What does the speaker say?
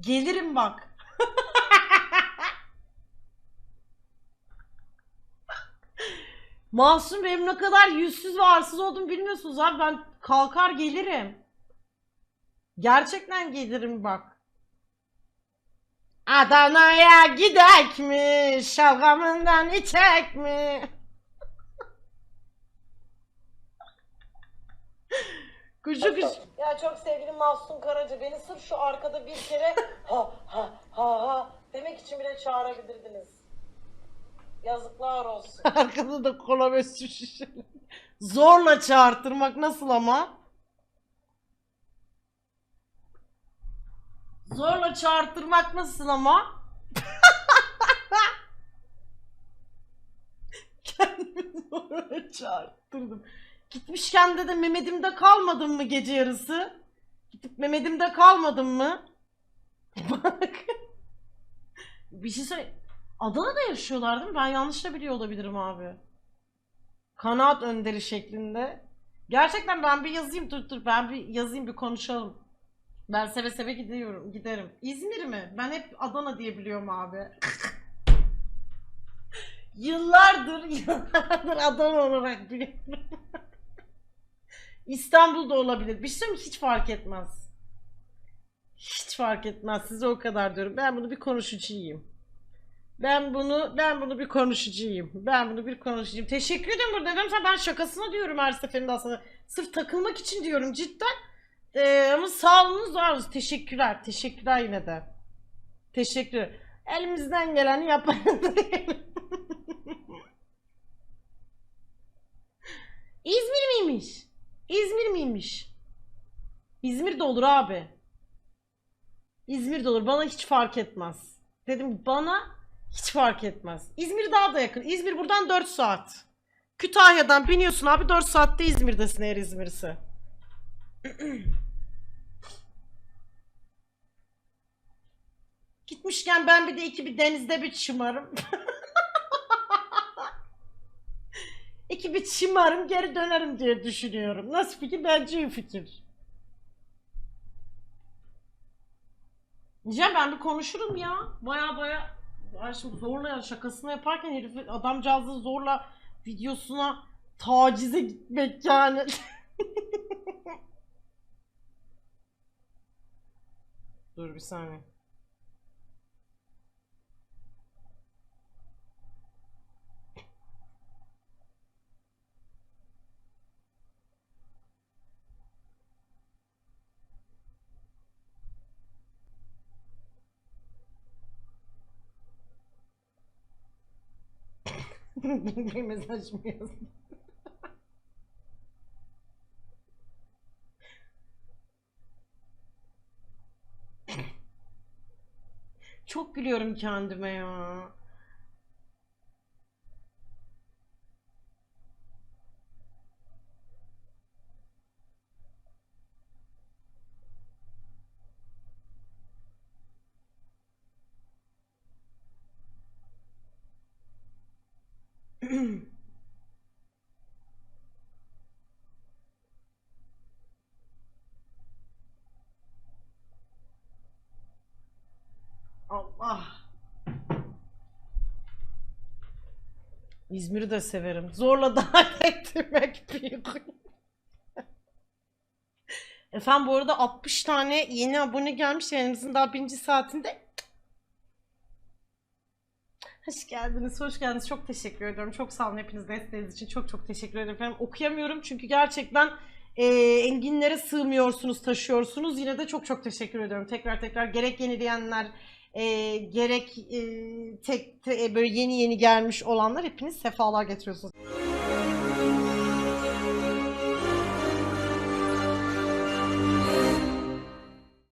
Gelirim bak. Masum benim ne kadar yüzsüz ve arsız olduğumu bilmiyorsunuz abi. Ben kalkar gelirim. Gerçekten gelirim bak. Adana'ya gidek mi? Şalgamından içek mi? Kuşu kuş. Ya çok sevgili Mahsun Karaca beni sırf şu arkada bir kere ha ha ha ha demek için bile çağırabilirdiniz. Yazıklar olsun. Arkada da kola ve su şişeleri. Zorla çağırtırmak nasıl ama? Zorla çağırtırmak nasıl ama? Kendimi zorla çağırttırdım. Gitmişken de de Mehmet'imde kalmadın mı gece yarısı? Gidip Mehmet'imde kalmadın mı? Bak. Bir şey söyle. Adana'da yaşıyorlar değil mi? Ben yanlış da biliyor olabilirim abi. Kanaat önderi şeklinde. Gerçekten ben bir yazayım dur dur ben bir yazayım bir konuşalım. Ben seve seve gidiyorum giderim. İzmir mi? Ben hep Adana diye biliyorum abi. yıllardır yıllardır Adana olarak biliyorum. İstanbul'da olabilir. Bir şey mi? hiç fark etmez. Hiç fark etmez. Size o kadar diyorum. Ben bunu bir konuşucuyum. Ben bunu ben bunu bir konuşucuyum. Ben bunu bir konuşucuyum. Teşekkür ederim burada efendim. Ben şakasına diyorum her seferinde aslında. Sırf takılmak için diyorum cidden. Ee, ama sağ olunuz var olun. Teşekkürler. Teşekkürler yine de. Teşekkür. Elimizden geleni yapalım. İzmir miymiş? İzmir miymiş? İzmir de olur abi. İzmir de olur. Bana hiç fark etmez. Dedim bana hiç fark etmez. İzmir daha da yakın. İzmir buradan 4 saat. Kütahya'dan biniyorsun abi 4 saatte İzmir'desin eğer İzmir'se. Gitmişken ben bir de iki bir denizde bir çımarım. iki bir çımarım geri dönerim diye düşünüyorum. Nasıl fikir? Bence iyi fikir. Diyeceğim ben bir konuşurum ya. Baya baya Ay şimdi zorla ya şakasını yaparken herif adamcağızı zorla videosuna tacize gitmek yani. Dur bir saniye. bir mesaj mı yazdın? Çok gülüyorum kendime ya. Allah. İzmir'i de severim. Zorla davet ettirmek büyük. Efendim bu arada 60 tane yeni abone gelmiş yayınımızın daha birinci saatinde. Hoş geldiniz, hoş geldiniz. Çok teşekkür ediyorum. Çok sağ olun hepiniz desteğiniz için. Çok çok teşekkür ederim efendim. Okuyamıyorum çünkü gerçekten e, enginlere sığmıyorsunuz, taşıyorsunuz. Yine de çok çok teşekkür ediyorum. Tekrar tekrar gerek yenileyenler, e, gerek e, tek te- böyle yeni yeni gelmiş olanlar hepiniz sefalar getiriyorsunuz.